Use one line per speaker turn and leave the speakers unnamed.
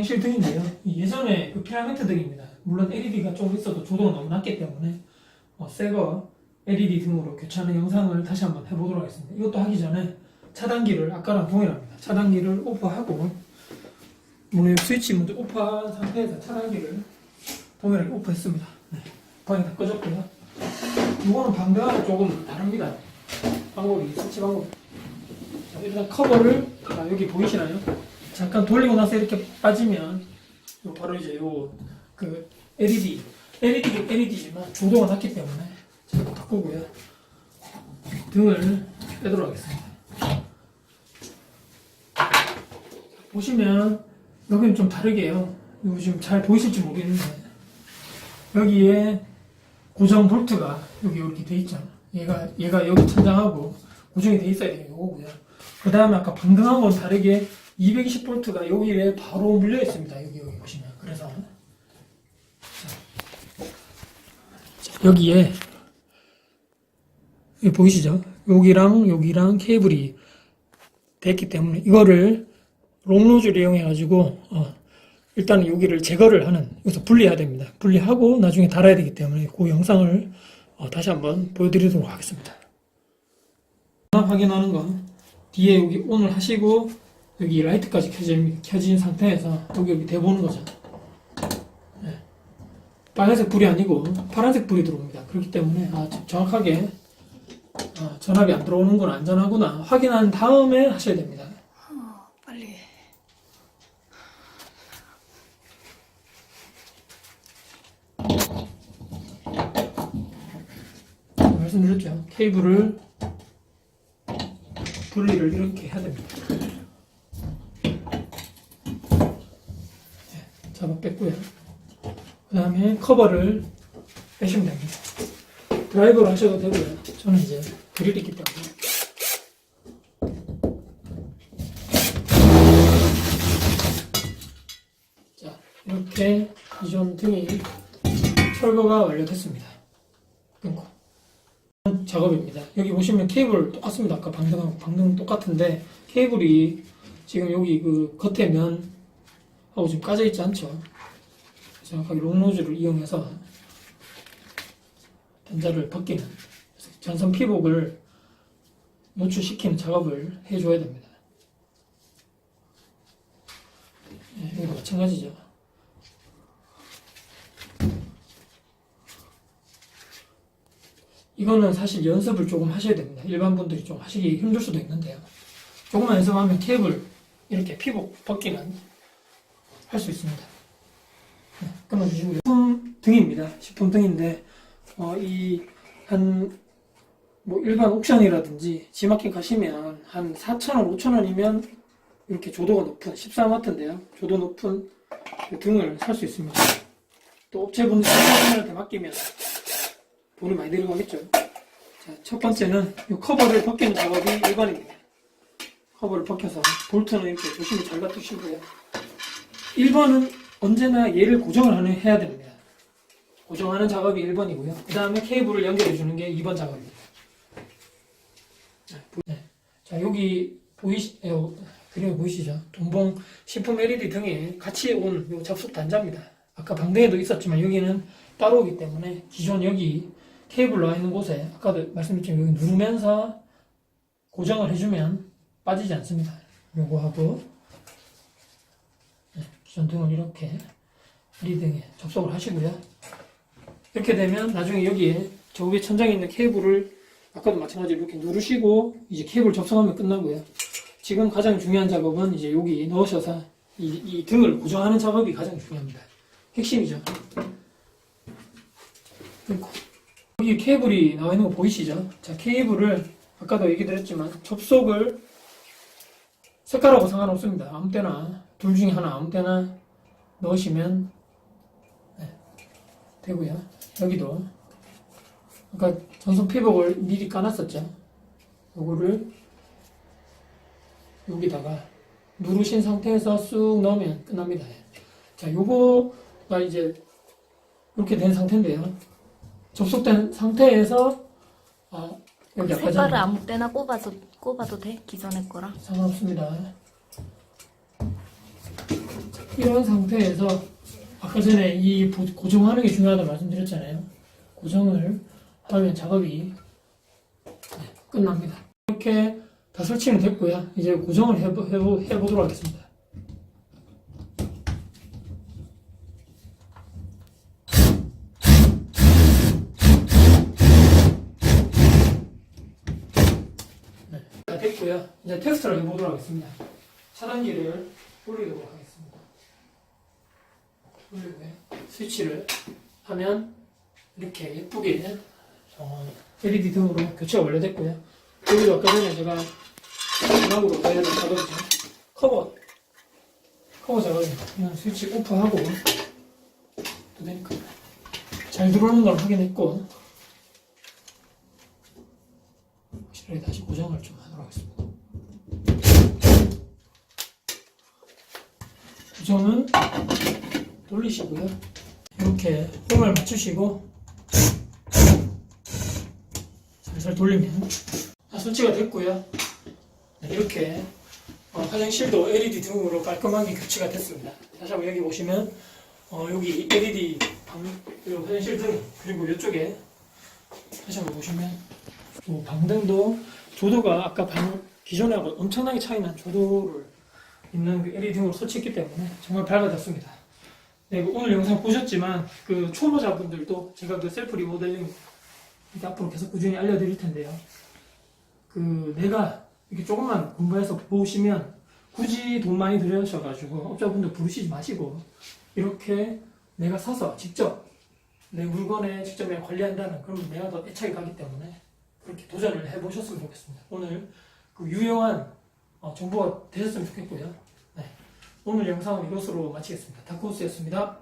사행실 등인데요. 이 예전에 그 피라미드 등입니다. 물론 LED가 좀 있어도 조도가 너무 낮기 때문에 어, 새거 LED 등으로 교체하는 영상을 다시 한번 해보도록 하겠습니다. 이것도 하기 전에 차단기를 아까랑 동일합니다. 차단기를 오프하고 문의 스위치 먼저 오프한 상태에서 차단기를 동일하게 오프했습니다. 네. 방이 다 꺼졌고요. 이거는 방대하고 조금 다릅니다. 방법이 설치 방법. 자, 일단 커버를 자, 여기 보이시나요? 잠깐 돌리고 나서 이렇게 빠지면 요 바로 이제 요 그 LED LED 도 LED지만 조도가 낮기 때문에 제가 바꾸고요. 등을 빼도록 하겠습니다. 보시면 여기는 좀 다르게요. 이거 지금 잘 보이실지 모르겠는데 여기에 고정 볼트가 여기 이렇게 돼 있잖아. 얘가 얘가 여기 천장하고 고정이 돼 있어야 돼요. 요거고요. 그 다음에 아까 방등하고는 다르게 220볼트가 여기에 바로 물려 있습니다. 여기 여기 보시면 그래서 자, 여기에 여기 보이시죠? 여기랑 여기랑 케이블이 됐기 때문에 이거를 롱노즈를 이용해 가지고 어, 일단 여기를 제거를 하는 여기서 분리해야 됩니다. 분리하고 나중에 달아야 되기 때문에 그 영상을 어, 다시 한번 보여드리도록 하겠습니다. 확인하는 건 뒤에 여기 온을 하시고 여기 라이트까지 켜진, 켜진 상태에서 여기 여기 대보는 거죠. 네. 빨간색 불이 아니고 파란색 불이 들어옵니다. 그렇기 때문에 아, 정확하게 아, 전압이 안 들어오는 건 안전하구나 확인한 다음에 하셔야 됩니다.
어, 빨리.
말씀드렸죠. 케이블을 분리를 이렇게 해야 됩니다. 네, 잡아 뺐고요. 그 다음에 커버를 빼시면 됩니다. 드라이버로 하셔도 되고요. 저는 이제 그릴이 있기 때문에. 자, 이렇게 기존 등이 철거가 완료됐습니다. 끊고. 작업입니다. 여기 보시면 케이블 똑같습니다. 아까 방등하고 방등 똑같은데 케이블이 지금 여기 그 겉에 면 하고 지금 까져 있지 않죠. 정확하게 롱노즈를 이용해서 단자를 벗기는 전선 피복을 노출시키는 작업을 해줘야 됩니다. 네, 이거 마찬가지죠. 이거는 사실 연습을 조금 하셔야 됩니다. 일반 분들이 좀 하시기 힘들 수도 있는데요. 조금만 연습하면 케이블 이렇게 피복 벗기는 할 수 있습니다. 네, 끊어주시고요. 식품 등입니다. 식품 등인데 어, 이한 뭐 일반 옥션이라든지 지마켓 가시면 한 4,000원, 5,000원이면 이렇게 조도가 높은 14W인데요. 조도 높은 그 등을 살 수 있습니다. 또 업체분들 한테 맡기면 돈이 많이 들어가겠죠. 자, 첫 번째는 이 커버를 벗기는 작업이 1번입니다. 커버를 벗겨서 볼트는 이렇게 조심히 잘 놔두시고요. 1번은 언제나 얘를 고정을 하는, 해야 됩니다. 고정하는 작업이 1번이고요. 그 다음에 케이블을 연결해 주는 게 2번 작업입니다. 네. 자, 여기 보이시, 어, 그림 보이시죠? 동봉 식품 LED 등에 같이 온요 접속 단자입니다. 아까 방등에도 있었지만 여기는 따로 오기 때문에 기존 여기 케이블 나와 있는 곳에 아까도 말씀드렸지만 여기 누르면서 고정을 해주면 빠지지 않습니다. 요거 하고 등을 이렇게 리등에 접속을 하시고요. 이렇게 되면 나중에 여기에 저 위에 천장에 있는 케이블을 아까도 마찬가지로 이렇게 누르시고 이제 케이블 접속하면 끝나고요. 지금 가장 중요한 작업은 이제 여기 넣으셔서 이, 이 등을 고정하는 작업이 가장 중요합니다. 핵심이죠. 여기 케이블이 나와 있는 거 보이시죠? 자, 케이블을 아까도 얘기 드렸지만 접속을 색깔하고 상관없습니다. 아무 때나 둘 중에 하나 아무 때나 넣으시면 네, 되고요. 여기도 아까 전선 피복을 미리 까놨었죠. 요거를 여기다가 누르신 상태에서 쑥 넣으면 끝납니다. 자, 요거가 이제 이렇게 된 상태인데요. 접속된 상태에서 아, 여기 아까
색깔을
전에
아무 때나 꼽아서 꼽아도 돼? 기존의 거랑.
상관없습니다. 이런 상태에서 아까 전에 이 보- 고정하는 게 중요하다고 말씀드렸잖아요. 고정을 하면 작업이 네, 끝납니다. 이렇게 다 설치는 됐고요. 이제 고정을 해보, 해보, 해보도록 하겠습니다. 네, 다 됐고요. 이제 테스트를 해보도록 하겠습니다. 차단기를 올리도록 하겠습니다. 올리고요. 스위치를 하면 이렇게 예쁘게 어, LED 등으로 교체가 완료됐고요. 여기도 아까 전에 제가 마지막으로 해야 될 작업이죠. 커버 커버. 그냥 스위치 오프하고 또 되니까 잘 들어오는 걸 확인했고 확실하게 다시 고정을 좀 하도록 하겠습니다. 고정은 돌리시고요. 이렇게 홈을 맞추시고 살살 돌리면 다 설치가 됐고요. 네, 이렇게 어, 화장실도 LED 등으로 깔끔하게 교체가 됐습니다. 다시 한번 여기 보시면 어, 여기 LED 방, 화장실 등 그리고 이쪽에 다시 한번 보시면 또 방등도 조도가 아까 방 기존하고 엄청나게 차이난 조도를 있는 그 LED 등으로 설치했기 때문에 정말 밝아졌습니다. 네, 그 오늘 영상 보셨지만 그 초보자분들도 제가 그 셀프 리모델링 이렇게 앞으로 계속 꾸준히 알려드릴 텐데요. 그 내가 이렇게 조금만 공부해서 보시면 굳이 돈 많이 들여셔가지고 업자분들 부르시지 마시고 이렇게 내가 사서 직접 내 물건에 직접 관리한다는 그런 내가 더 애착이 가기 때문에 그렇게 도전을 해보셨으면 좋겠습니다. 오늘 그 유용한 어, 정보가 되셨으면 좋겠고요. 네. 오늘 영상은 이것으로 마치겠습니다. 다크호스였습니다.